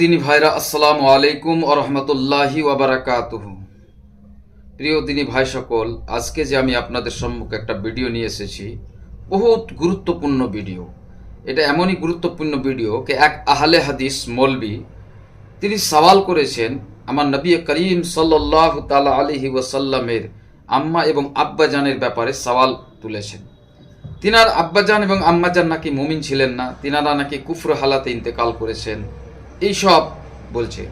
দিনী ভাইরা, আসসালামু আলাইকুম ও রহমতুল্লাহি ওয়াবারাকাতুহ প্রিয় দিনী ভাই সকল, আজকে যে আমি আপনাদের সম্মুখে একটা ভিডিও নিয়ে এসেছি, বহুত গুরুত্বপূর্ণ ভিডিও। এটা এমনই গুরুত্বপূর্ণ ভিডিও কে এক আহলে হাদিস মলবি, তিনি সওয়াল করেছেন, আমার নবী করিম সাল্লাহ তালা আলহি ওয়াসাল্লামের আম্মা এবং আব্বাজানের ব্যাপারে সওয়াল তুলেছেন। তিনার আব্বাজান এবং আম্মাজান নাকি মুমিন ছিলেন না, তিনারা নাকি কুফর হালাতে ইন্তেকাল করেছেন এইসব বলছে।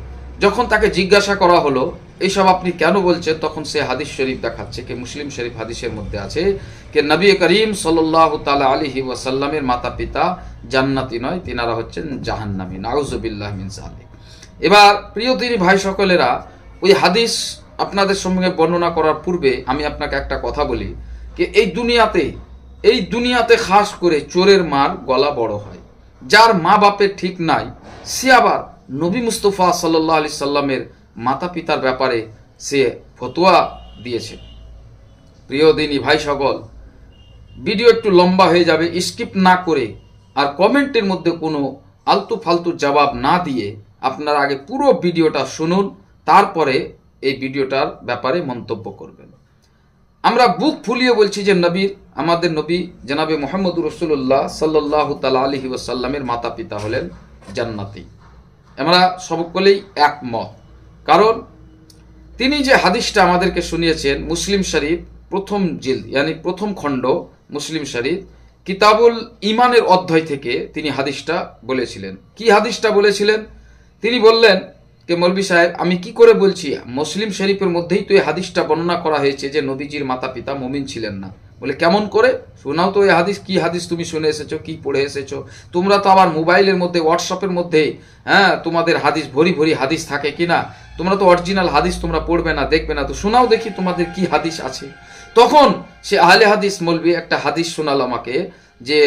যখন তাকে জিজ্ঞাসা করা হলো এইসব আপনি কেন বলছেন? তখন সে হাদিস শরীফ দেখাচ্ছে, কে মুসলিম শরীফ হাদিসের মধ্যে আছে, কে নবী করিম সাল্লাহ তালা আলিহি ওয়াসাল্লামের মাতা পিতা জান্নাতি নয়, তিনারা হচ্ছেন জাহান্নামী। নাউজবিল্লাহ মিন সালিক এবার, প্রিয় তিনি ভাই সকলেরা, ওই হাদিস আপনাদের সঙ্গে বর্ণনা করার পূর্বে আমি আপনাকে একটা কথা বলি যে এই দুনিয়াতে এই দুনিয়াতে খাস করে চোরের মার গলা বড় হয়। যার মা বাপের ঠিক নাই, সে আবার নবী মুস্তফা সাল্লাহ আলি সাল্লামের মাতা পিতার ব্যাপারে সে ফতোয়া দিয়েছে। প্রিয় দিনী ভাই সকল ভিডিও একটু লম্বা হয়ে যাবে, স্কিপ না করে আর কমেন্টের মধ্যে কোনো আলতু ফালতু জবাব না দিয়ে আপনারা আগে পুরো ভিডিওটা শুনুন, তারপরে এই ভিডিওটার ব্যাপারে মন্তব্য করবেন। আমরা বুক ফুলিয়ে বলছি যে নবীর আমাদের নবী জনাবে মোহাম্মদ রসুল্লাহ সাল্লাহ তালা আলহি ওসাল্লামের মাতা পিতা হলেন জান্নাতি। আমরা সকলেই একমত। কারণ তিনি যে হাদিসটা আমাদেরকে শুনিয়েছেন, মুসলিম শরীফ প্রথম জিল ইয়ানি প্রথম খণ্ড মুসলিম শরীফ, কিতাবুল ইমানের অধ্যায় থেকে তিনি হাদিসটা বলেছিলেন। কি হাদিসটা বলেছিলেন? তিনি বললেন কে মৌলবি সাহেব, আমি কি করে বলছি, মুসলিম শরীফের মধ্যেই তো এই হাদিসটা বর্ণনা করা হয়েছে যে নবীজির মাতা পিতা মমিন ছিলেন না। বলে, কেমন করে? শোনাও তো এই হাদিস, কি হাদিস তুমি শুনে এসেছ, কি পড়ে এসেছ? তোমরা তো আবার মোবাইলের মধ্যে, হোয়াটসঅ্যাপের মধ্যে হ্যাঁ তোমাদের হাদিস, ভরি ভরি হাদিস থাকে কিনা তোমরা তো অরিজিনাল হাদিস তোমরা পড়বে না, দেখবে না। তো শোনাও দেখি তোমাদের কি হাদিস আছে। তখন সে আহলে হাদিস মলবি একটা হাদিস শোনাল আমাকে, যে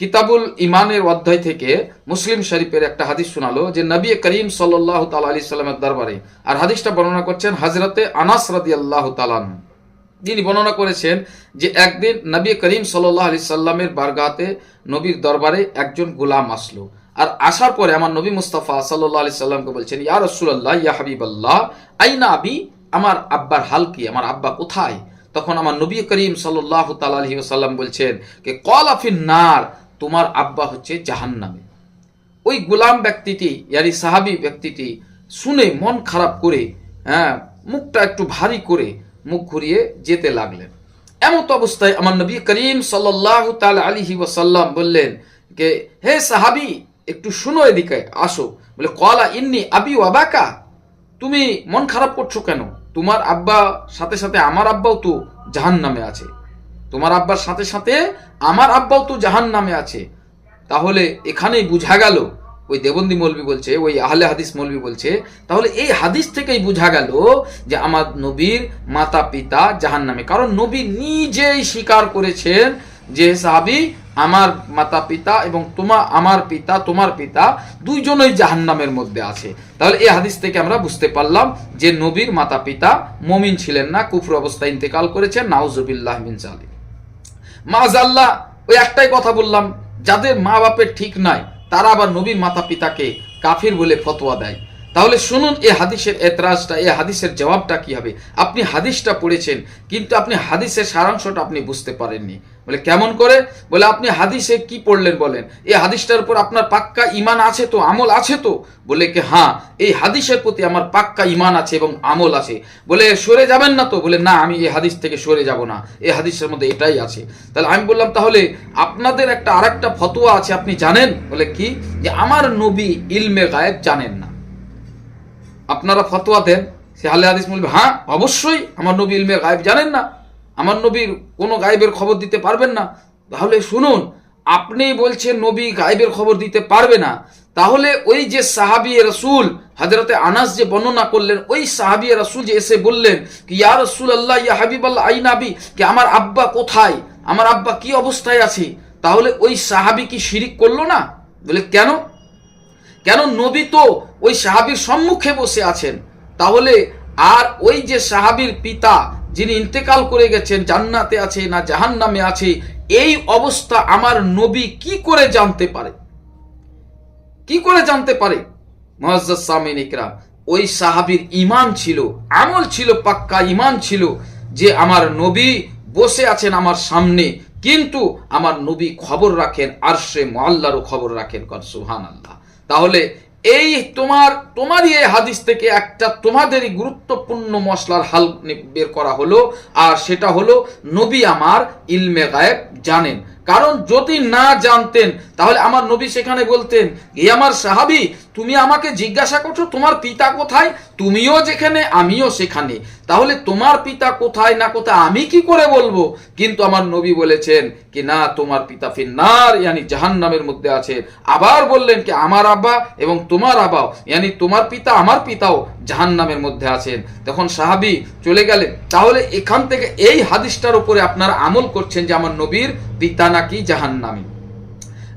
কিতাবুল ইমানের অধ্যায় থেকে মুসলিম শরীফের একটা হাদিস শোনালো, যে নবী করিম সাল্লাহ তাল আলি সাল্লামের দরবারে। আর হাদিসটা বর্ণনা করছেন হাজরতে আনাস রাদি আল্লাহ তালান যিনি বর্ণনা করেছেন যে একদিন নবী করিম সাল্লাহ আলি সাল্লামের বারগাতে নবীর দরবারে একজন গোলাম আসলো। আর আসার পরে আমার নবী মুস্তাফা সাল্লাহ আলি সাল্লামকে বলছেন, ইয়া রসুল্লাহ ইয়া হাবিব আল্লাহ আইনা আবি? আমার আব্বার হাল কি? আমার আব্বা কোথায়? তখন আমার নবী করিম সাল্লাহ তালি সাল্লাম বলছেন কে কল আফিন নার তোমার আব্বা হচ্ছে জাহান্নামে। ওই গোলাম ব্যক্তিটি, ইয়ারি সাহাবি ব্যক্তিটি শুনে মন খারাপ করে হ্যাঁ মুখটা একটু ভারী করে মুখ ঘুরিয়ে যেতে লাগলেন। এমত অবস্থায় আমার নবী করিম সাল্লাহ তাল আলিহি ওয়াসাল্লাম বললেন কে হে সাহাবি, একটু শুনো এদিকে, আসো। বলে কলা ইন্নি আবি ওয়াবাকা তুমি মন খারাপ করছ কেন? তোমার আব্বা সাথে সাথে আমার আব্বাও তো জাহান নামে আছে। তোমার আব্বার সাথে সাথে আমার আব্বাও তো জাহান নামে আছে। তাহলে এখানেই বুঝা গেল ওই দেবন্দী মৌলবি বলছে, ওই আহলে হাদিস মৌলবি বলছে, তাহলে এই হাদিস থেকেই বুঝা গেল যে আমার নবীর মাতা পিতা জাহান নামে কারণ নবী নিজেই স্বীকার করেছেন যে, সাহাবি, আমার মাতা পিতা এবং তোমার আমার পিতা, তোমার পিতা দুইজনই জাহান্নামের মধ্যে আছে। তাহলে এই হাদিস থেকে আমরা বুঝতে পারলাম যে, নবীর মাতা পিতা মমিন ছিলেন না, কুফর অবস্থায় ইন্তেকাল করেছেন, নাউজুবিল্লাহ মিন জালিম মাজাল্লাহ ওই একটাই কথা বললাম, যাদের মা বাপের ঠিক নাই তারা আবার নবীর মাতা পিতাকে কাফির বলে ফতোয়া দেয়। তাহলে শুনুন এ হাদিসের এতরাজটা, এ হাদিসের জবাবটা কি হবে? আপনি হাদিসটা পড়েছেন, কিন্তু আপনি হাদিসের সারাংশটা আপনি বুঝতে পারেননি। বলে, কেমন করে? বলে, আপনি হাদিসে কি পড়লেন বলেন? এই হাদিসটার উপর আপনার পাক্কা ইমান আছে তো? আমল আছে তো? বলে কি হ্যাঁ এই হাদিসের প্রতি আমার পাক্কা ইমান আছে এবং আমল আছে। বলে, সরে যাবেন না তো? বলে, না, আমি এই হাদিস থেকে সরে যাব না। এই হাদিসের মধ্যে এটাই আছে। তাহলে আমি বললাম, তাহলে আপনাদের একটা আরেকটা ফতোয়া আছে, আপনি জানেন? বলে, কি? যে, আমার নবী ইলমে গায়েব জানেন না। আপনারা ফতোয়া দেন, সে হালে হাদিস বলবে হ্যাঁ অবশ্যই, আমার নবী ইলমে গায়েব জানেন না। আমার নবীর কোনো গায়েবের খবর দিতে পারবেন না। তাহলে শুনুন, আপনি বলছেন নবী গায়েবের খবর দিতে পারবে না। তাহলে ওই যে সাহাবি রসুল হাজরতে আনাস যে বর্ণনা করলেন, ওই সাহাবি রসুল যে এসে বললেন কি, ইয়া রসুল আল্লাহ ইয়া হাবিব আল্লাহ আই নাবি কি আমার আব্বা কোথায়? আমার আব্বা কি অবস্থায় আছে? তাহলে ওই সাহাবি কি শিরিক করল না? বলে, কেন? কেন নবী তো ওই সাহাবির সম্মুখে বসে আছেন। তাহলে আর ওই যে সাহাবির পিতা যিনি ইন্তেকাল করে গেছেন, জান্নাতে আছে না জাহান নামে আছে, এই অবস্থা আমার নবী কি করে জানতে পারে? কি করে জানতে পারে? মহাজ্জাদ ওই সাহাবীর ইমান ছিল, আমল ছিল, পাক্কা ইমান ছিল যে আমার নবী বসে আছেন আমার সামনে, কিন্তু আমার নবী খবর রাখেন আর সে মোয়াল্লারও খবর রাখেন কর সুহান আল্লাহ তাহলে এই তোমার, তোমারই এই হাদিস থেকে একটা তোমাদেরই গুরুত্বপূর্ণ মশলার হাল বের করা হলো, আর সেটা হলো নবী আমার ইলমে গায়েব জানেন। কারণ যদি না জানতেন, তাহলে আমার নবী সেখানে বলতেন, এ আমার সাহাবি, তুমি আমাকে জিজ্ঞাসা করছ, তোমার পিতা কোথায়? তুমিও যেখানে, আমিও সেখানে। তাহলে তোমার পিতা কোথায় না কোথায়, আমি কি করে বলব? কিন্তু আমার নবী বলেছেন কি, না, তোমার পিতা ফিন্নার, ইয়ানি জাহান্নামের মধ্যে আছে। আবার বললেন কি, আমার আব্বা এবং তোমার আবাও ইয়ানি তোমার পিতা, আমার পিতাও জাহান্নামের মধ্যে আছেন। তখন সাহাবি চলে গেলেন। তাহলে এখান থেকে এই হাদিসটার উপরে আপনারা আমল করছেন যে আমার নবীর পিতা নাকি জাহান্নামী।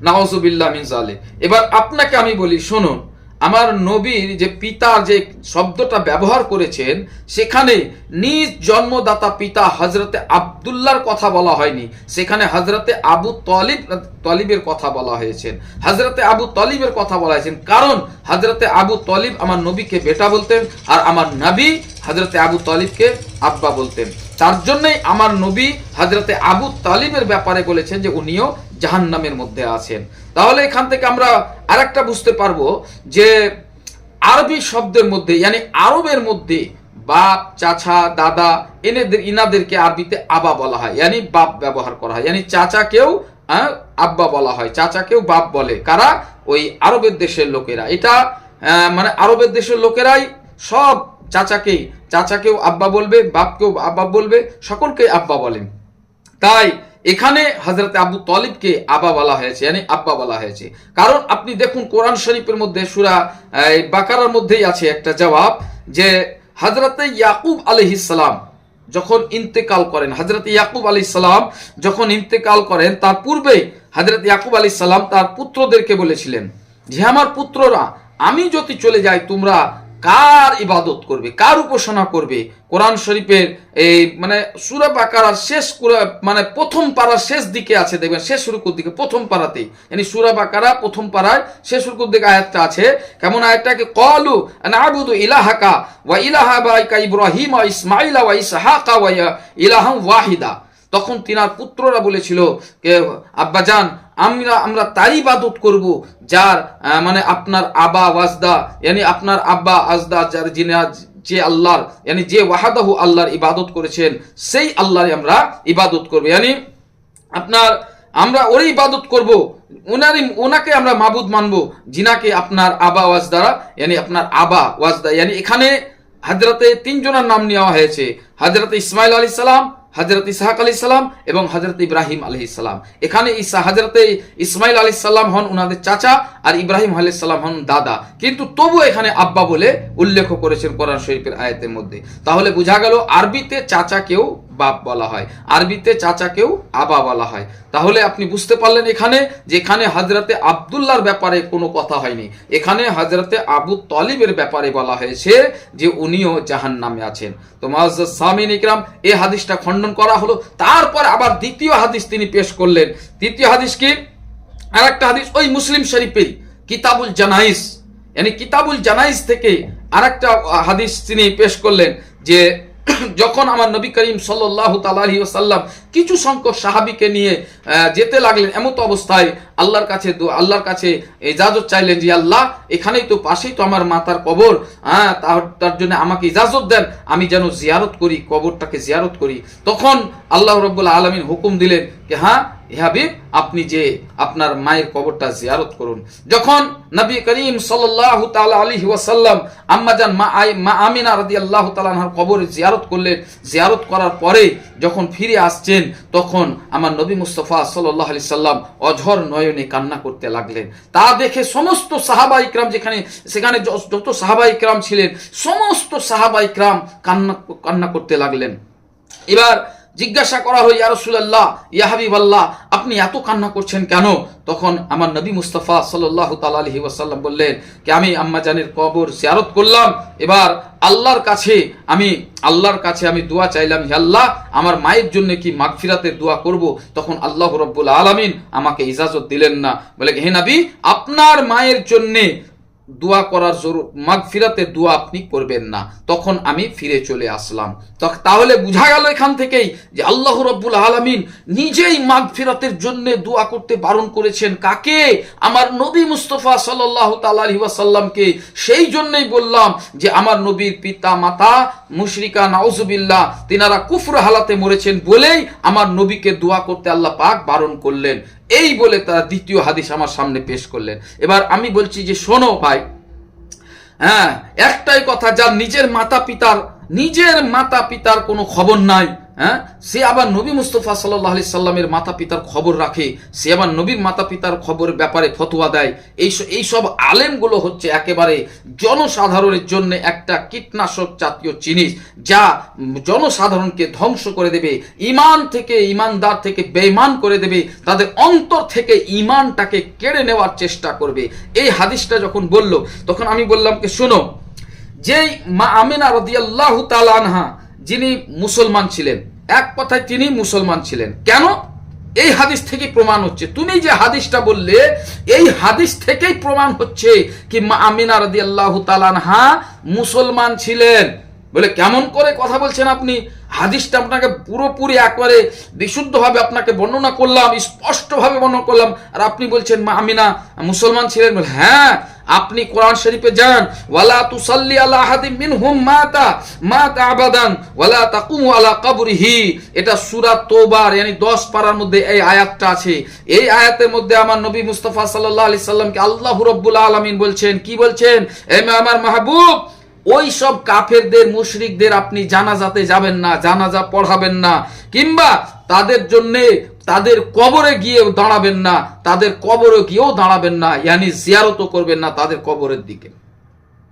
নাওজুবিল্লাহ মিন জালে এবার আপনাকে আমি বলি, শুনুন আমার নবীর যে পিতার যে শব্দটা ব্যবহার করেছেন, সেখানে নিজ জন্মদাতা পিতা হজরতে আবদুল্লাহর কথা বলা হয়নি। সেখানে হজরতে আবু তলিব তলিবের কথা বলা হয়েছে। হজরতে আবু তলিবের কথা বলা হয়েছে। কারণ হজরতে আবু তলিব আমার নবীকে বেটা বলতেন আর আমার নবী হজরতে আবু তলিবকে আব্বা বলতেন। তার জন্যই আমার নবী হজরতে আবু তালিবের ব্যাপারে বলেছেন যে উনিও জাহান্নামের মধ্যে আছেন। তাহলে এখান থেকে আমরা আরেকটা বুঝতে পারব যে আরবি শব্দের মধ্যে মানে আরবের মধ্যে বাপ, চাচা, দাদা, এনেদের, ইনাদেরকে আরবিতে আবা বলা হয়। ইয়ানি বাপ ব্যবহার করা হয়। ইয়ানি চাচাকেও আব্বা বলা হয়। চাচাকেও বাপ বলে। কারা? ওই আরবের দেশের লোকেরা। এটা মানে আরবের দেশের লোকেরাই সব চাচাকেই চাচাকেও আব্বা বলবে, বাপকেও আব্বা বলবে, সকলকে আব্বা বলেন। তাই এখানে হজরত আবু তলিবকে আবা বলা হয়েছে yani আব্বা বলা হয়েছে। কারণ আপনি দেখুন কোরআন শরীফের মধ্যে সুরা বাকারার মধ্যেই আছে একটা জবাব যে হজরত ইয়াকুব আলহিসাম যখন ইন্তেকাল করেন হজরত ইয়াকুব আলী যখন ইন্তেকাল করেন, তার পূর্বে হজরত ইয়াকুব আলী তার পুত্রদেরকে বলেছিলেন যে আমার পুত্ররা, আমি যদি চলে যাই তোমরা কার ইবাদত করবে? কার উপাসনা করবে? কোরআন শরীফের এই মানে সুরা বাকারার শেষ মানে প্রথম পাড়ার শেষ দিকে আছে, দেখবেন শেষ রুকুর দিকে, প্রথম পাড়াতেই। yani সুরা বাকারা প্রথম পাড়ায় শেষ রুকুর দিকে আয়াতটা আছে। কেমন আয়াতটাকে কলু নাবুদু ইলাহাকা ওয়া ইলাহা বাইকা ইব্রাহিম ওয়া ইসমাইলা ওয়া ইসহাকা ওয়া ইলাহাম ওয়াহিদা। তখন তিনার পুত্ররা বলেছিল আব্বাজান আমরা আমরা তারই ইবাদত করব, যার মানে আপনার আবা ওয়াজদা yani আপনার আব্বা আজদা, যার যিনি যে আল্লাহর yani যে ওয়াহাদাহু আল্লাহর ইবাদত করেছেন, সেই আল্লাহরই আমরা ইবাদত করব। yani আপনার, আমরা ওরই ইবাদত করব ওনারই ওনাকে আমরা মাবুদ মানব জিনাকে আপনার আবা ওয়াজদারা yani আপনার আবা ওয়াজদা। yani এখানে হাজরতে তিনজনের নাম নেওয়া হয়েছে। হাজরতে ইসমাইল আলী সালাম হজরত ইসহাক আলী সালাম এবং হজরত ইব্রাহিম আলী সালাম। এখানে ইসা হজরতে ইসমাইল আলী সাল্লাম হন ওনাদের চাচা আর ইব্রাহিম আলী সাল্লাম হন দাদা। কিন্তু তবু এখানে আব্বা বলে উল্লেখ করেছেন কোরআন শরীফের আয়াতের মধ্যে। তাহলে বোঝা গেল আরবিতে চাচাকেও বাপ বলা হয়, আরবিতে চাচাকেও আবা বলা হয়। তাহলে আপনি বুঝতে পারলেন এখানে যে এখানে হজরতে আবদুল্লাহর ব্যাপারে কোনো কথা হয়নি, এখানে হজরতে আবু তলিবের ব্যাপারে বলা হয়েছে যে উনিও জাহান নামে আছেন। তো মাজ সামিন ইকরাম এই হাদিসটা খণ্ডন করা হলো। তারপর আবার দ্বিতীয় হাদিস তিনি পেশ করলেন। তৃতীয় হাদিস কি? আর একটা হাদিস, ওই মুসলিম শরীফের কিতাবুল জানাইস মানে কিতাবুল জানাইস থেকে আর একটা হাদিস তিনি পেশ করলেন যে যখন আমার নবী করিম সাল্লাহ তালাহি সাল্লাম কিছু সংখ্যক সাহাবিকে নিয়ে যেতে লাগলেন এমন তো অবস্থায় আল্লাহর কাছে আল্লাহর কাছে ইজাজত চাইলেন যে, আল্লাহ, এখানেই তো পাশেই তো আমার মাতার কবর। হ্যাঁ তার জন্য আমাকে ইজাজত দেন, আমি যেন জিয়ারত করি, কবরটাকে জিয়ারত করি। তখন আল্লাহ রব্বুল আলমিন হুকুম দিলেন হ্যাঁ হাবিব, আপনি যে আপনার মায়ের কবরটা জিয়ারত করুন। যখন নবী করিম তাআলা আলাইহি ওয়াসাল্লাম আম্মাজান মা আই, মা আমিনা রাদিয়াল্লাহু তাআলা আনহার কবর জিয়ারত করলেন, জিয়ারত করার পরে যখন ফিরে আসছেন, তখন আমার নবী মুস্তফা সাল্লাল্লাহু আলাইহি সাল্লাম অঝর নয়নে কান্না করতে লাগলেন। তা দেখে সমস্ত সাহাবা ইকরাম যেখানে, সেখানে যত সাহাবা ইকরাম ছিলেন, সমস্ত সাহাবা ইকরাম কান্না কান্না করতে লাগলেন। এবার জিজ্ঞাসা করা হয়, ইয়া রাসূলুল্লাহ, ইয়া আপনি এত কান্না করছেন কেন? তখন আমার নবী মুস্তফা তাআলা আলাইহি ওয়াসাল্লাম বললেন যে আমি আম্মাজানের কবর জিয়ারত করলাম? এবার আল্লাহর কাছে আমি, আল্লাহর কাছে আমি দোয়া চাইলাম, হে আল্লাহ, আমার মায়ের জন্য কি মাগফিরাতের দোয়া করব? তখন আল্লাহ রব্বুল আলামিন আমাকে ইজাজত দিলেন না। বলে, হে নবী, আপনার মায়ের জন্যে দোয়া করার জরুর মাগফিরাতের দোয়া আপনি করবেন না। তখন আমি ফিরে চলে আসলাম। তাহলে বোঝা গেল এখান থেকেই যে আল্লাহ রব্বুল আলমিন নিজেই মাগফিরাতের জন্য দোয়া করতে বারণ করেছেন। কাকে? আমার নবী মুস্তফা সাল্লাহ তাল্লাহি ওয়াসাল্লামকে। সেই জন্যই বললাম যে আমার নবীর পিতা মাতা মুশরিকা, নাউজুবিল্লাহ, তিনারা কুফর হালাতে মরেছেন বলেই আমার নবীকে দোয়া করতে আল্লাহ পাক বারণ করলেন। এই বলে তার দ্বিতীয় হাদিস আমার সামনে পেশ করলেন। এবার আমি বলছি যে, শোনো ভাই হ্যাঁ একটাই কথা, যার নিজের মাতা পিতার নিজের মাতা পিতার কোনো খবর নাই। হ্যাঁ? সে আবার নবী মুস্তফা সাল্লাহ আলি সাল্লামের মাতা পিতার খবর রাখে, সে আবার নবীর মাতা পিতার খবরের ব্যাপারে ফতোয়া দেয়। এই এইসব আলেমগুলো হচ্ছে একেবারে জনসাধারণের জন্য একটা কীটনাশক জাতীয় জিনিস, যা জনসাধারণকে ধ্বংস করে দেবে, ইমান থেকে ইমানদার থেকে বেঈমান করে দেবে, তাদের অন্তর থেকে ইমানটাকে কেড়ে নেওয়ার চেষ্টা করবে। এই হাদিসটা যখন বলল, তখন আমি বললাম কি, শোনো, যেই মা আমিনা রদিয়াল্লাহু তাআলা আনহা যিনি মুসলমান ছিলেন, এক কথায় তিনি মুসলমান ছিলেন। কেন? এই হাদিস থেকে প্রমাণ হচ্ছে। তুমি যে হাদিসটা বললে, এই হাদিস থেকেই প্রমাণ হচ্ছে কি আমিনা রদিয়াল্লাহু তাআলা আনহা মুসলমান ছিলেন। বলে কেমন করে কথা বলছেন আপনি? হাদিসটা আপনাকে পুরোপুরি একবারে বিশুদ্ধভাবে আপনাকে বর্ণনা করলাম, স্পষ্টভাবে বর্ণনা করলাম। আর আপনি বলছেন, মা আমিনা মুসলমান ছিলেন? বলে হ্যাঁ আপনি কোরআন শরীফে যান, ওয়ালা তুসাল্লি আলা আহাদিম মিনহুম মাতা মাতা আবাদান, ওয়ালা তাকুম আলা কবরিহি। এটা সূরা তওবার মানে 10 পারার মধ্যে এই আয়াতটা আছে। এই আয়াতের মধ্যে আমার নবী মুস্তাফা সাল্লাল্লাহু আলাইহি সাল্লামকে আল্লাহ রাব্বুল আলামিন বলছেন, কি বলছেন? এ আমার মাহবুব ওই সব কাফেরদের, মুশরিকদের আপনি জানাজাতে যাবেন না, জানাজা পড়াবেন না, কিংবা তাদের জন্যে তাদের কবরে গিয়ে দাঁড়াবেন না, তাদের কবরে গিয়েও দাঁড়াবেন না, ইয়ানি জিয়ারতও করবেন না তাদের কবরের দিকে।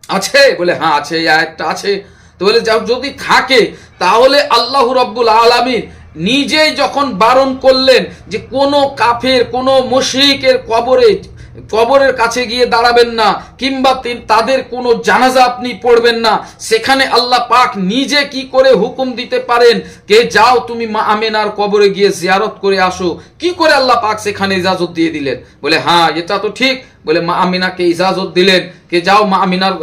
আছে? বলে হ্যাঁ আছে আয়াতটা আছে। তো বলে যদি থাকে, তাহলে আল্লাহ রব্বুল আলামিন নিজেই যখন বারণ করলেন যে কোনো কাফের, কোনো মুশরিকের কবরে কবরের কাছে গিয়ে দাঁড়াবেন না, কিংবা তাদের কোনো জানাজা আপনি পড়বেন না। সেখানে আল্লাহ পাক নিজে কি করে হুকুম দিতে পারেন কে যাও তুমি মা আমেনার কবরে গিয়ে জিয়ারত করে আসো। কি করে আল্লাহ পাক সেখানে ইজাজত দিয়ে দিলেন? বলে হ্যাঁ এটা তো ঠিক বলে, মা আমিনাকে ইজাজত দিলেন, কে যাও মা আমিনার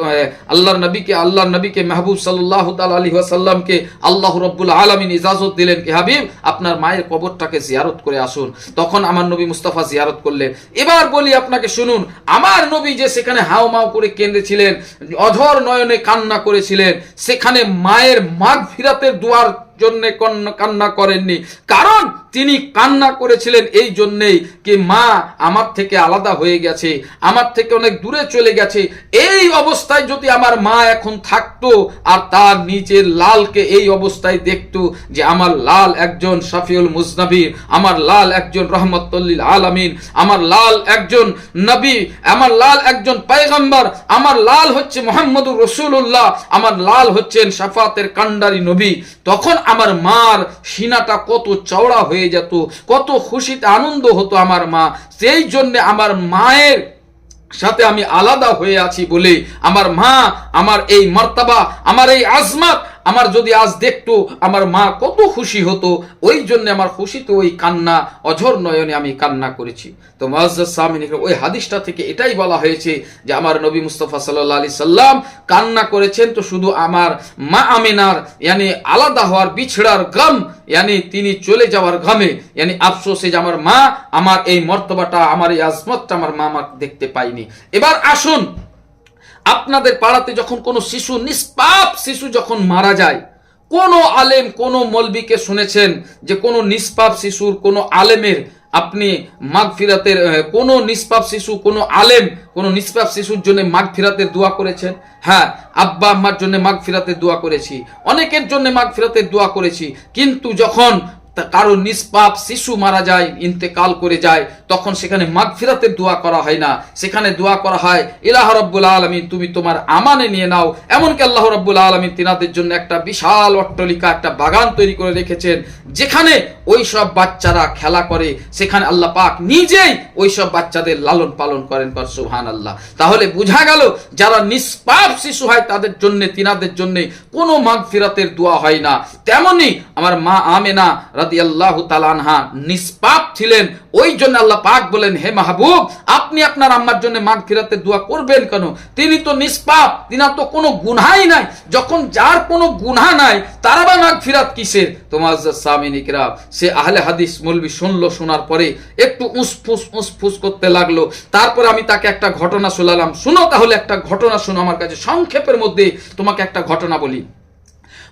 আল্লাহর নবীকে আল্লাহর নবীকে মাহবুব সাল্লাহ তাল আলী ওয়াসাল্লামকে আল্লাহ রব্বুল আলমিন ইজাজত দিলেন। কে হাবিব, আপনার মায়ের কবরটাকে জিয়ারত করে আসুন। তখন আমার নবী মুস্তাফা জিয়ারত করলেন। এবার বলি আপনাকে, শুনুন, আমার নবী যে সেখানে হাও মাও করে কেঁদেছিলেন অধর নয়নে কান্না করেছিলেন, সেখানে মায়ের মাঘ ফিরাতের দুয়ার জন্য কান্না করেননি। কারণ তিনি কান্না করেছিলেন এই জন্যেই কি মা আমার থেকে আলাদা হয়ে গেছে, আমার থেকে অনেক দূরে চলে গেছে। এই অবস্থায় যদি আমার মা এখন থাকতো আর তার নিজের লালকে এই অবস্থায় দেখতো যে আমার লাল একজন শাফিউল মুজনাবির আমার লাল একজন রহমতুল্লিল আলামিন, আমার লাল একজন নবী, আমার লাল একজন পায়গাম্বার, আমার লাল হচ্ছে মোহাম্মদুর রসুল্লাহ আমার লাল হচ্ছেন সাফাতের কান্ডারি নবী। তখন আমার মার সিনাটা কত চওড়া হয়ে যেত, কত খুশিতে আনন্দ হতো আমার মা। সেই জন্যে আমার মায়ের সাথে আমি আলাদা হয়ে আছি বলে আমার মা, আমার এই মর্তাবা, আমার এই আজমাত আমার যদি আজ দেখতো আমার মা কত খুশি হতো, ওই জন্য আমার খুশিতে ওই কান্না, অঝর নয়নে আমি কান্না করেছি। তো মহাজ্জাদ ওই হাদিসটা থেকে এটাই বলা হয়েছে যে আমার নবী মুস্তফা সাল্লাহ আলি সাল্লাম কান্না করেছেন, তো শুধু আমার মা আমিনার, ইয়ানি আলাদা হওয়ার বিছড়ার গম, ইয়ানি তিনি চলে যাওয়ার ঘামে, ইয়ানি আফসোসে যে আমার মা, আমার এই মর্তবাটা, আমার এই আজমতটা আমার মা আমার দেখতে পাইনি এবার আসুন আপনাদের পাড়াতে যখন কোনো শিশু, নিষ্পাপ শিশু যখন মারা যায়, কোন আলেম, কোন মলবিকে শুনেছেন যে কোনো নিষ্পাপ শিশুর, কোন আলেমের আপনি মাঘ ফিরাতের কোন নিষ্পাপ শিশু, কোন আলেম, কোন নিষ্পাপ শিশুর জন্য মাঘ ফিরাতের দোয়া করেছেন? হ্যাঁ আব্বা আম্মার জন্য মাঘ ফিরাতের দোয়া করেছি। অনেকের জন্য মাঘ ফিরাতের দোয়া করেছি। কিন্তু যখন কারও নিষ্পাপ শিশু মারা যায়, ইন্তেকাল করে যায়, তখন সেখানে মাগফিরাতের দোয়া করা হয় না। সেখানে দোয়া করা হয়, ইলাহ রব্বুল আলমিন, তুমি তোমার আমানে নিয়ে নাও। এমনকি আল্লাহ রব্বুল আলমিন তিনাদের জন্য একটা বিশাল অট্টলিকা, একটা বাগান তৈরি করে রেখেছেন, যেখানে ওই সব বাচ্চারা খেলা করে। সেখানে আল্লাহ পাক নিজেই ওই সব বাচ্চাদের লালন পালন করেন কর সুহান আল্লাহ তাহলে বোঝা গেল, যারা নিষ্পাপ শিশু হয়, তাদের জন্য, তিনাদের জন্য কোনো মাগফিরাতের দোয়া হয় না। তেমনি আমার মা আমেনা নিষ্পাপ ছিলেন। ওই জন্য আল্লাহ পাক বলেন, হে মাহবুব, আপনি আপনার আম্মার জন্য দোয়া করবেন কেন? তিনি তো নিষ্পাপ তো কোনো গুনহাই নাই। যখন যার কোনো নাই, তারা মাগ কিসের? তোমার সে আহলে হাদিস শুনলো, শোনার পরে একটু উসফুস উসফুস করতে লাগল। তারপরে আমি তাকে একটা ঘটনা শোনালাম। শুনো তাহলে একটা ঘটনা শোনো, আমার কাছে সংক্ষেপের মধ্যে তোমাকে একটা ঘটনা বলি।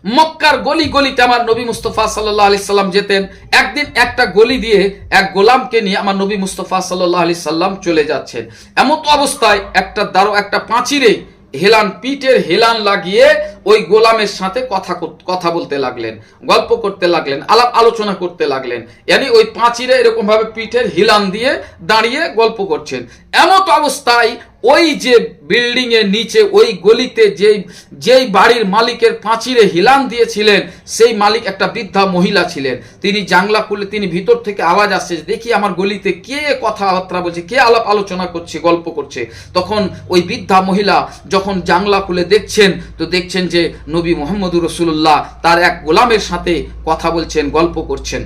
মক্কার গলি গলিতে আমার নবী মুস্তফা সাল্লাহ আলি সাল্লাম যেতেন। একদিন একটা গলি দিয়ে এক গোলামকে নিয়ে আমার নবী মুস্তফা সাল্লাহ আলি সাল্লাম চলে যাচ্ছেন। এমন অবস্থায় একটা দারো একটা পাঁচিরে হেলান, পিঠের হেলান লাগিয়ে ওই গোলামের সাথে কথা কথা বলতে লাগলেন, গল্প করতে লাগলেন, আলাপ আলোচনা করতে লাগলেন। ইয়ানি ওই পাঁচিরে এরকম ভাবে পিঠের হিলান দিয়ে দাঁড়িয়ে গল্প করছেন। এমত অবস্থায় ওই যে বিল্ডিং এর নিচে, ওই গলিতে যেই যেই বাড়ির মালিকের পাঁচিরে হিলান দিয়েছিলেন, সেই মালিক একটা বৃদ্ধা মহিলা ছিলেন। তিনি জাংলা খুলে, তিনি ভিতর থেকে আওয়াজ আসছে দেখি আমার গলিতে কে কথাবার্তা বলছে, কে আলাপ আলোচনা করছে, গল্প করছে? তখন ওই বৃদ্ধা মহিলা যখন জাংলা খুলে দেখছেন, তো দেখছেন যে নবী মোহাম্মদুর রসুল্লাহ তার এক গোলামের সাথে কথা বলছেন, গল্প করছেন।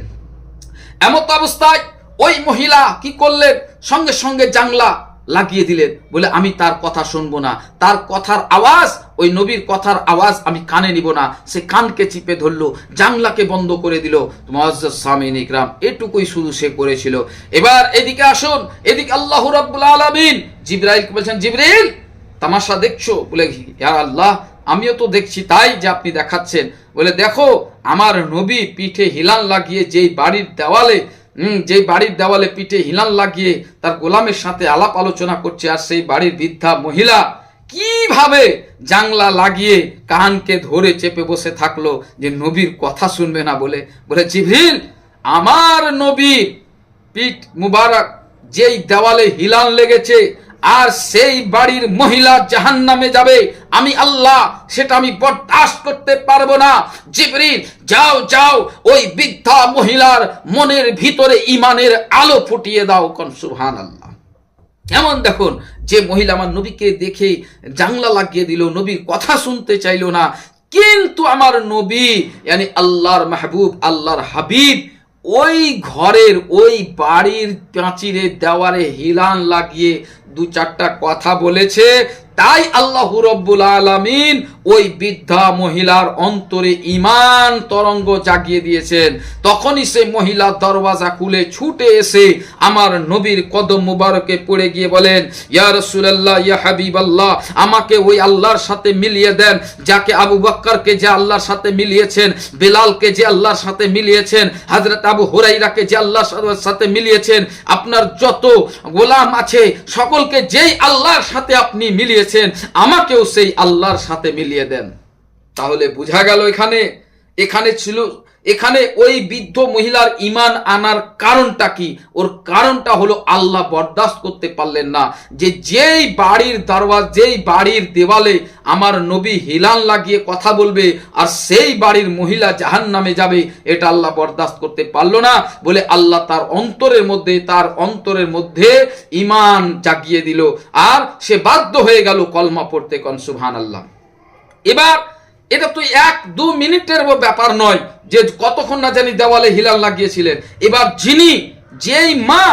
এমত অবস্থায় ওই মহিলা কি করলেন? সঙ্গে সঙ্গে জাংলা লাগিয়ে দিলেন। বলে, আমি তার কথা শুনব না। তার কথার আওয়াজ, ওই নবীর কথার আওয়াজ আমি কানে নিব না। সে কানকে চিপে ধরলো জাংলাকে বন্ধ করে দিল। মুআজ্জাজ সামিন ইকরাম, এটুকুই শুধু সে করেছিল। এবার এদিকে আসুন। এদিকে আল্লাহ রাব্বুল আলামিন জিব্রাইলকে বলছেন, জিব্রাইল, তামাশা দেখছ? বলে আল্লাহ আমিও তো দেখছি তাই যে আপনি দেখাচ্ছেন। বলে, দেখো, আমার নবী পিঠে হিলান লাগিয়ে যেই বাড়ির দেওয়ালে যেই বাড়ির দেওয়ালে পিঠে হিলান লাগিয়ে তার গোলামের সাথে আলাপ আলোচনা করছে আর সেই বাড়ির বৃদ্ধা মহিলা কীভাবে জাংলা লাগিয়ে কানকে ধরে চেপে বসে থাকল যে নবীর কথা শুনবে না বলে? বলে জিভরিল আমার নবী পিঠ মুবারক যেই দেওয়ালে হিলান লেগেছে আর সেই বাড়ির মহিলা জাহান নামে যাবে। আমি আল্লাহ, সেটা আমি বরদাস্ত করতে পারব না। জিবরিল, যাও যাও, ওই বৃদ্ধা মহিলার মনের ভিতরে ইমানের আলো ফুটিয়ে দাও কন সুহান আল্লাহ এমন দেখুন, যে মহিলা আমার নবীকে দেখে জাংলা লাগিয়ে দিল, নবীর কথা শুনতে চাইলো না। কিন্তু আমার নবী আল্লাহর মাহবুব, আল্লাহর হাবিব ওই ঘরের ওই বাড়ির প্রাচীরের দেওয়ারে হিলান লাগিয়ে দু চারটা কথা বলেছে, তাই আল্লাহ রব্বুল আলামিন ওই বৃদ্ধা মহিলার অন্তরে ইমান তরঙ্গ জাগিয়ে দিয়েছেন। তখনই সে মহিলা দরওয়াজা খুলে ছুটে এসে আমার নবীর কদম মুবারকে পড়ে গিয়ে বলেন, ইয়া ইয়া হাবিবাল্লাহ, আমাকে ওই আল্লাহর সাথে মিলিয়ে দেন, যাকে আবু বক্করকে যে আল্লাহর সাথে মিলিয়েছেন, বেলালকে যে আল্লাহর সাথে মিলিয়েছেন, হযরত আবু হুরাইরাকে যে আল্লাহর সাথে মিলিয়েছেন, আপনার যত গোলাম আছে, সকলকে যেই আল্লাহর সাথে আপনি মিলিয়েছেন, আমাকেও সেই আল্লাহর সাথে মিলিয়ে দেন। তাহলে বোঝা গেল এখানে এখানে ছিল, এখানে ওই বৃদ্ধ মহিলার ইমান আনার কারণটা কি? ওর কারণটা হলো আল্লাহ বরদাস্ত করতে পারলেন না যে যেই বাড়ির দরওয়াজ, যেই বাড়ির দেওয়ালে আমার নবী হিলান লাগিয়ে কথা বলবে আর সেই বাড়ির মহিলা জাহান নামে যাবে, এটা আল্লাহ বরদাস্ত করতে পারল না বলে আল্লাহ তার অন্তরের মধ্যে, তার অন্তরের মধ্যে ইমান জাগিয়ে দিল। আর সে বাধ্য হয়ে গেল কলমা পড়তে কন সুবহান আল্লাহ এবার, এটা তো এক দু মিনিটের ব্যাপার নয় যে কতক্ষণ না জানি দেওয়ালে হিলাল লাগিয়েছিলেন। এবার যিনি, যেই মা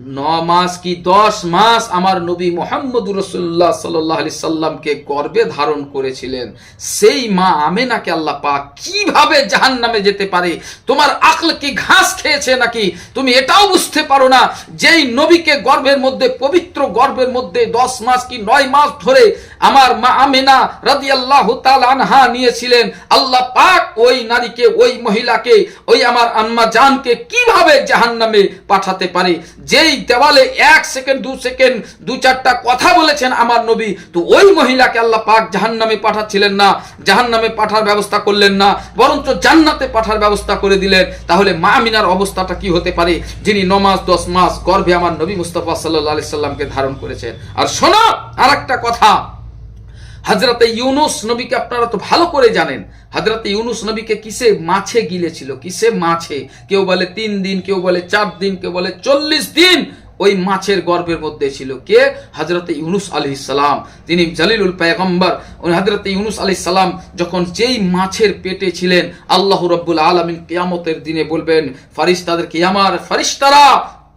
ন মাস কি দশ মাস আমার নবী মোহাম্মদ রসুল্লাহ সাল্লাহ আলি সাল্লামকে গর্বে ধারণ করেছিলেন। সেই মা আমেনাকে আল্লাহ পাক কীভাবে জাহান নামে যেতে পারে? তোমার আকল কি ঘাস খেয়েছে নাকি? তুমি এটাও বুঝতে পারো না। যেই নবীকে গর্ভের মধ্যে, পবিত্র গর্ভের মধ্যে দশ মাস কি নয় মাস ধরে আমার মা আমেনা রাদি আল্লাহ আনহা নিয়েছিলেন, আল্লাহ পাক ওই নারীকে, ওই মহিলাকে, ওই আমার আম্মা জানকে কীভাবে জাহান নামে পাঠাতে পারে? যেই দেওয়ালে এক সেকেন্ড, দু সেকেন্ড, দু চারটা কথা বলেছেন আমার নবী। তো ওই মহিলাকে আল্লাহ পাক জাহান নামে পাঠাচ্ছিলেন না জাহান নামে পাঠার ব্যবস্থা করলেন না, বরঞ্চ জান্নাতে পাঠার ব্যবস্থা করে দিলেন। তাহলে মা মিনার অবস্থাটা কি হতে পারে? যিনি নমাজ, দশ মাস গর্ভে আমার নবী মুস্তফা সাল্লাহ আলি সাল্লামকে ধারণ করেছেন। আর শোনো আর একটা কথা। হাজরতে ইউনুস নবীকে আপনারা তো ভালো করে জানেন। হাজরতে ইউনুস নবীকে কিসে মাছে গিলেছিল? কিসে মাছে? কেউ বলে তিন দিন, কেউ বলে চার দিন, কেউ বলে চল্লিশ দিন ওই মাছের গর্ভের মধ্যে ছিল। কে? হজরত ইউনুস আলি সালাম। তিনি জালিলুল পায়গম্বর। ওই হজরত ইউনুস আলি সালাম যখন যেই মাছের পেটে ছিলেন, আল্লাহ রব্বুল আলমিন কেয়ামতের দিনে বলবেন, ফারিস্তাদেরকে আমার ফারিস্তারা,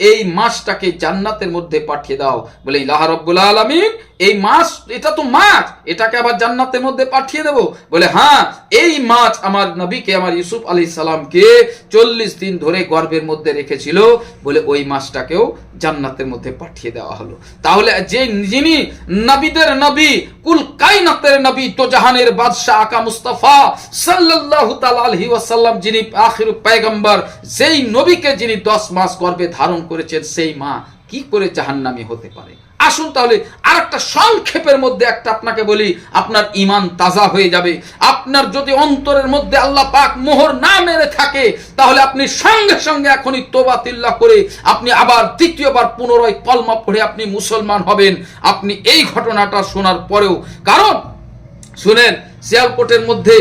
এই মাছটাকে জান্নাতের মধ্যে পাঠিয়ে দাও। বলে, ইলাহা রব্বুল আলমিন এই মাছ, এটা তো মাছ, এটাকে আবার জান্নাতের মধ্যে পাঠিয়ে দেব। বলে হ্যাঁ এই মাছ আমার নবীকে, আমার ইউসুফ আলী সালামকে চল্লিশ দিন ধরে গর্ভের মধ্যে রেখেছিল। বলে, ওই মাছটাকেও জান্নাতের মধ্যে পাঠিয়ে দেওয়া হলো। তাহলে যে যিনি নবীদের নবী, কুল কাইনাতের নবী, তো জাহানের বাদশাহ আকা মুস্তাফা সাল্লাল্লাহু তাআলা আলাইহি ওয়াসাল্লাম, যিনি আখির পয়গম্বর, যেই নবীকে যিনি 10 মাস গর্ভে ধারণ করেছেন, সেই মা কি করে জাহান্নামী হতে পারে? আসুন তাহলে আর একটা সংক্ষেপের মধ্যে একটা আপনাকে বলি, আপনার ইমান তাজা হয়ে যাবে। আপনার যদি অন্তরের মধ্যে আল্লাহ পাক মোহর না মেরে থাকে, তাহলে আপনি সঙ্গে সঙ্গে এখনই তোবা তিল্লা করে আপনি আবার দ্বিতীয়বার পুনরায় কলমা পড়ে আপনি মুসলমান হবেন। আপনি এই ঘটনাটা শোনার পরেও, কারণ শুনেন সিয়ালকোটের মধ্যে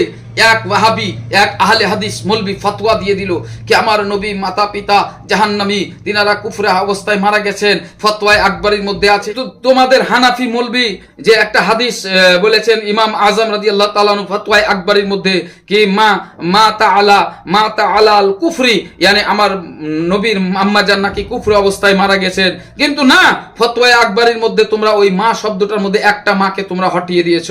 এক ওয়াহাবি, এক আহলে হাদিস মলবি ফতোয়া দিয়ে দিল কি আমার নবী মাতা পিতা জাহান্নামী তিনারা কুফরে অবস্থায় মারা গেছেন, ফতোয়ায় আকবরের মধ্যে আছে। তো তোমাদের হানাফি মলবি যে একটা হাদিস বলেছেন ইমাম আজম রাজি আল্লাহ তালানু ফতোয়ায় আকবরের মধ্যে কি মা মা তা আলা মা তা আলাল কুফরি, ইয়ানি আমার নবীর আম্মাজান নাকি কুফরি অবস্থায় মারা গেছেন। কিন্তু না, ফতোয়ায় আকবরের মধ্যে তোমরা ওই মা শব্দটার মধ্যে একটা মাকে তোমরা হটিয়ে দিয়েছ।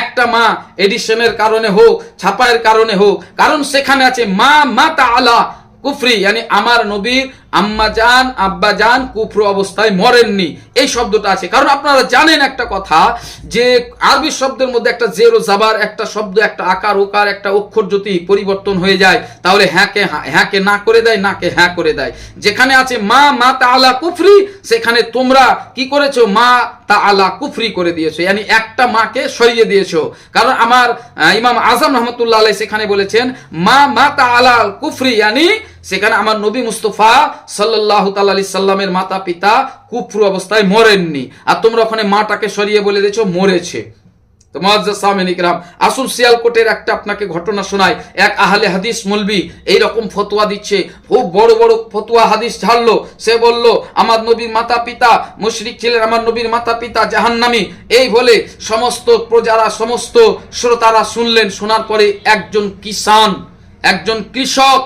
একটা মা এডিশনের কারণে হোক ছাপায়ের কারণে হোক কারণ সেখানে আছে মা মাতা আলা কুফরি মানে আমার নবীর আম্মা জান, আব্বা জান কুফর অবস্থায় মরেননি। এই শব্দটা আছে। কারণ আপনারা জানেন একটা কথা যে আরবি শব্দের মধ্যে একটা জেরো জাবার, একটা শব্দ, একটা আকার ওকার একটা অক্ষর যদি পরিবর্তন হয়ে যায়, তাহলে হ্যাঁকে হ্যাঁ- হ্যাঁকে না করে দেয় নাকে হ্যাঁ করে দেয়। যেখানে আছে মা মা তা আলা কুফরি, সেখানে তোমরা কি করেছ? মা তা আলা কুফরি করে দিয়েছ। yani একটা মাকে সরিয়ে দিয়েছ। কারণ আমার ইমাম আজম রহমতুল্লাহ আলাই সেখানে বলেছেন, মা মা তা আলা কুফরি yani সেখানে আমার নবী মুস্তফা সাল্লাহ তাল্লি সাল্লামের মাতা পিতা কুফরু অবস্থায় মরেননি। আর তোমরা ওখানে মাটাকে সরিয়ে বলে দিয়েছ, মরেছে। তো মুআজ্জাজ সামিন ইকরাম আসুন সিয়ালকোটের একটা আপনাকে ঘটনা শোনায় এক আহলে হাদিস মলবি এই রকম ফতোয়া দিচ্ছে। খুব বড় বড় ফতোয়া হাদিস ঝাড়লো। সে বলল, আমার নবীর মাতা পিতা মুশরিক ছিলেন আমার নবীর মাতা পিতা জাহান্নামী। এই বলে সমস্ত প্রজারা, সমস্ত শ্রোতারা শুনলেন। শোনার পরে একজন কিষান একজন কৃষক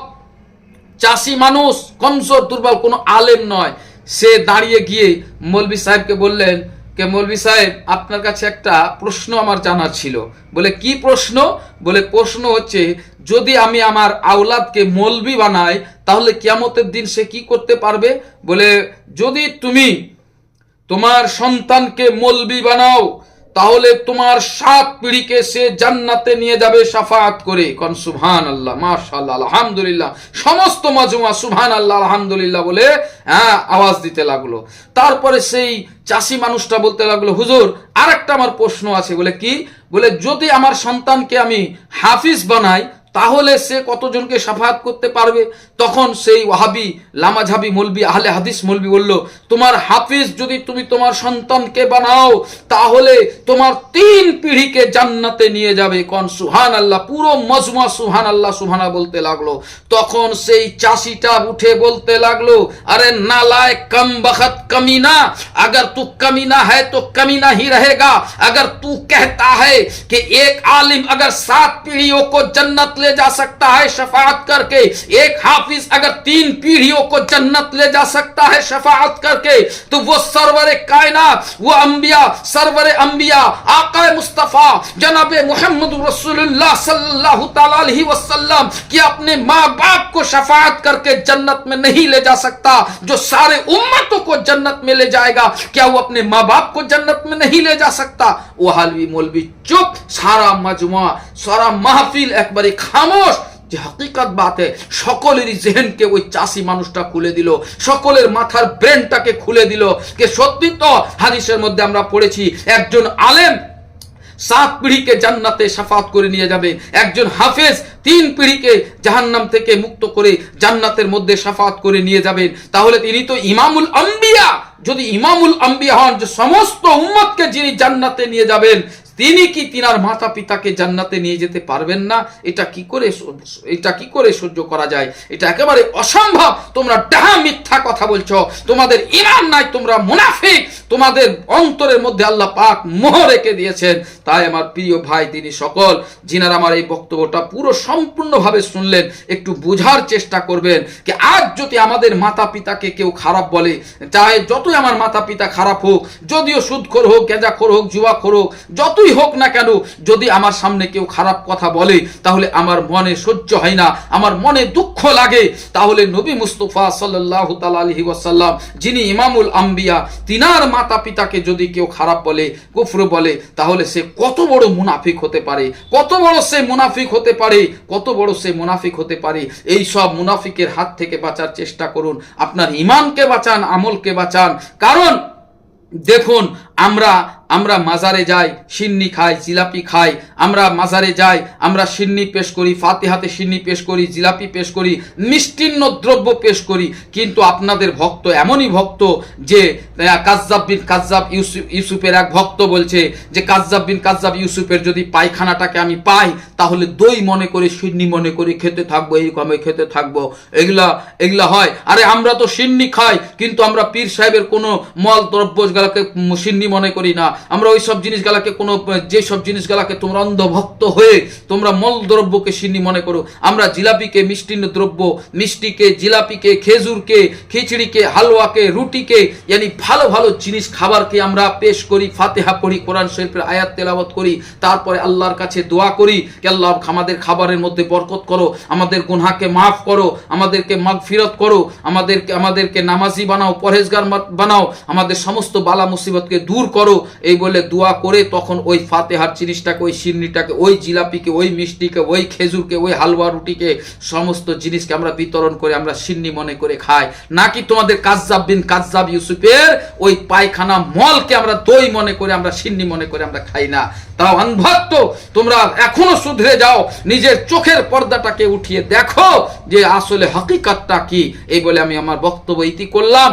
চাষি মানুষ কমজোর দুর্বল, কোনো আলেম নয়। সে দাঁড়িয়ে গিয়ে মৌলবি সাহেবকে বললেন, কে মৌলবি সাহেব, আপনার কাছে একটা প্রশ্ন আমার জানার ছিল। বলে, কি প্রশ্ন? বলে, প্রশ্ন হচ্ছে, যদি আমি আমার আওলাদকে মৌলবি বানাই, তাহলে কিয়ামতের দিন সে কি করতে পারবে? বলে, যদি তুমি তোমার সন্তানকে মলবি বানাও তাহলে তোমার সাত পিড়িকে সে জান্নাতে নিয়ে যাবে সাফাত করে। কন সুভান আল্লাহ মার্শাল আলহামদুলিল্লাহ। সমস্ত মাজমা সুভান আল্লাহ আলহামদুলিল্লাহ বলে হ্যাঁ আওয়াজ দিতে লাগল। তারপরে সেই চাষি মানুষটা বলতে লাগল, হুজুর আর একটা আমার প্রশ্ন আছে। বলে কি? বলে, যদি আমার সন্তানকে আমি হাফিজ বানাই তাহলে সে কতজনকে সাফাত করতে পারবে তখন সেই ওয়াহাবি লামাঝাবি মলবি আহলে হাদিস মলবি বলল তোমার হাফিজ যদি তুমি তোমার সন্তানকে বানাও তাহলে তোমার তিন পিঢ়িকে জান্নাতে নিয়ে যাবে কন সুহান আল্লাহ পুরো মজমা সুহান আল্লাহ সুহানা বলতে লাগলো তখন সেই চাষিটা উঠে বলতে লাগলো আরে नालायक कम बखत कमीना अगर तू कमीना है तो कमीना ही रहेगा अगर तू कहता है कि एक आलिम अगर सात पीढ़ियों को जन्नत ले जा सकता है शफात करके। एक हाफिज अगर तीन पीढ़ियों को जन्नत ले जा सकता है शफात करके तो वो सरवर कायना वो अंबिया, सरवर अंबिया आका मुस्तफ़ा, जनाब मोहम्मद वसल्लम कि अपने माँ बाप को शफात करके जन्नत में नहीं ले जा सकता, जो सारे उम्मतों को जन्नत में ले जाएगा, क्या वो अपने माँ बाप को जन्नत में नहीं ले जा सकता? वो हालवी मोलवी चुप, सारा मजमा, सारा महफिल एक बार খামোশ। যে হাকিকাত বাতে সকলেরই জেহেনকে ওই চাষি মানুষটা খুলে দিল, সকলের মাথার ব্রেনটাকে খুলে দিল। কে সত্যি তো? হাদিসের মধ্যে আমরা পড়েছি, একজন আলেম সাত পিঢ়িকে জান্নাতে সাফাত করে নিয়ে যাবে। একজন হাফেজ তিন পিঢ়িকে জাহান্নাম থেকে মুক্ত করে জান্নাতের মধ্যে সাফাত করে নিয়ে যাবেন। তাহলে তিনি তো ইমামুল আম্বিয়া। যদি ইমামুল আম্বিয়া হন, যে সমস্ত উম্মতকে যিনি জান্নাতে নিয়ে যাবেন তিনি কি তিনার মাতা পিতাকে জান্নাতে নিয়ে যেতে পারবেন না? এটা কি করে এটা কি করে সহ্য করা যায়? এটা একেবারে অসম্ভব! তোমরা ডাহা মিথ্যা কথা বলছো। তোমাদের ইমান নাই, তোমরা মুনাফিক! তোমাদের অন্তরের মধ্যে আল্লাহ পাক মোহ রেখে দিয়েছেন। তাই আমার প্রিয় ভাই, তিনি সকল, যিনার আমার এই বক্তব্যটা পুরো সম্পূর্ণভাবে শুনলেন, একটু বোঝার চেষ্টা করবেন যে আজ যদি আমাদের মাতা পিতাকে কেউ খারাপ বলে চাहे যতই আমার মাতা পিতা খারাপ হোক, যদিও সুদখোর হোক, গেঁজাখোর হোক, জুয়াখোর হোক, যতই হোক না কেন, যদি আমার সামনে কেউ খারাপ কথা বলে, তাহলে আমার মনে সহ্য হয় না, আমার মনে দুঃখ লাগে। তাহলে নবী মুস্তফা সাল্লাহ আলহি ওয়াসাল্লাম, যিনি ইমামুল আম্বিয়া, তিনার মাতা পিতাকে যদি কেউ খারাপ বলে, কুফর বলে, তাহলে সে কত বড় মুনাফিক হতে পারে? কত বড় সে মুনাফিক হতে পারে? কত বড় সে মুনাফিক হতে পারে? এই সব মুনাফিকের হাত থেকে বাঁচার চেষ্টা করুন। আপনার ইমানকে বাঁচান, আমলকে বাঁচান। কারণ, দেখুন, আমরা আমরা মাজারে যাই, সিন্নি খাই, জিলাপি খাই। আমরা মাজারে যাই, আমরা সিন্নি পেশ করি, ফাতেহাতে সিন্নি পেশ করি, জিলাপি পেশ করি মিষ্টিন্ন দ্রব্য পেশ করি। কিন্তু আপনাদের ভক্ত এমনই ভক্ত যে কাজ্জাব বিন কাজ্জাব ইউসুফের এক ভক্ত বলছে যে, কাজ্জাব বিন কাজ্জাব ইউসুফের যদি পায়খানাটাকে আমি পাই, তাহলে দই মনে করে, সিন্নি মনে করে খেতে থাকব এইরকম খেতে থাকব। এগুলা এগুলা হয়। আরে আমরা তো সিন্নি খাই, কিন্তু আমরা পীর সাহেবের কোনো মল দ্রব্যগুলাকে সিন্নি মনে করি না। আমরা ওই সব জিনিসগুলাকে কোনো, যে সব জিনিসগুলাকে তোমরা অন্ধভক্ত হয়ে তোমরা মল দ্রব্যকে সিন্নি মনে করো, আমরা জিলাপিকে মিষ্টিন্ন দ্রব্য, মিষ্টিকে, জিলাপিকে, খেজুরকে, খিচড়িকে, হালুয়াকে, রুটিকে, ইয়ানি ভালো ভালো জিনিস খাবারকে আমরা পেশ করি, ফাতেহা পড়ি, কোরআন শরীফের আয়াত তেলাওয়াত করি, তারপরে আল্লাহর কাছে দোয়া করি কে আল্লাহ আমাদের খাবারের মধ্যে বরকত করো, আমাদের গুনহাকে মাফ করো, আমাদেরকে মাগ ফিরত করো, আমাদেরকে আমাদেরকে নামাজি বানাও, পরহেজগার বানাও, আমাদের সমস্ত বালা মুসিবতকে দূর করো এই বলে দোয়া করে তখন ওই ফাতেহার জিনিসটাকে, ওই সিন্নিটাকে ওই জিলাপিকে, ওই মিষ্টিকে, ওই খেজুরকে, ওই হালুয়া রুটিকে, সমস্ত জিনিসকে আমরা বিতরণ করে আমরা সিন্নি মনে করে খাই। নাকি তোমাদের কাজ্জাব বিন কাজ্জাব ইউসুফের ওই পায়খানা মলকে আমরা দই মনে করে আমরা সিন্নি মনে করে আমরা খাই না। তাও অনভক্ত তোমরা এখনও শুধরে যাও, নিজের চোখের পর্দাটাকে উঠিয়ে দেখো যে আসলে হকিকতটা কি। এই বলে আমি আমার বক্তব্য ইতি করলাম।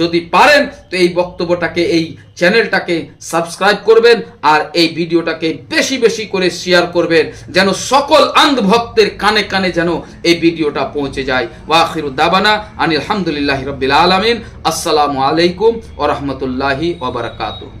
যদি পারেন, তো এই বক্তব্যটাকে, এই চ্যানেলটাকে সাবস্ক্রাইব করবেন আর এই ভিডিওটাকে বেশি বেশি করে শেয়ার করবেন, যেন সকল আন্ধ ভক্তের কানে কানে যেন এই ভিডিওটা পৌঁছে যায়। ওয়াখিরু দাবানা আনিল হামদুলিল্লাহি রব্বিল আলামিন। আসসালামু আলাইকুম ওয়া রাহমাতুল্লাহি ওয়া বারাকাতুহু।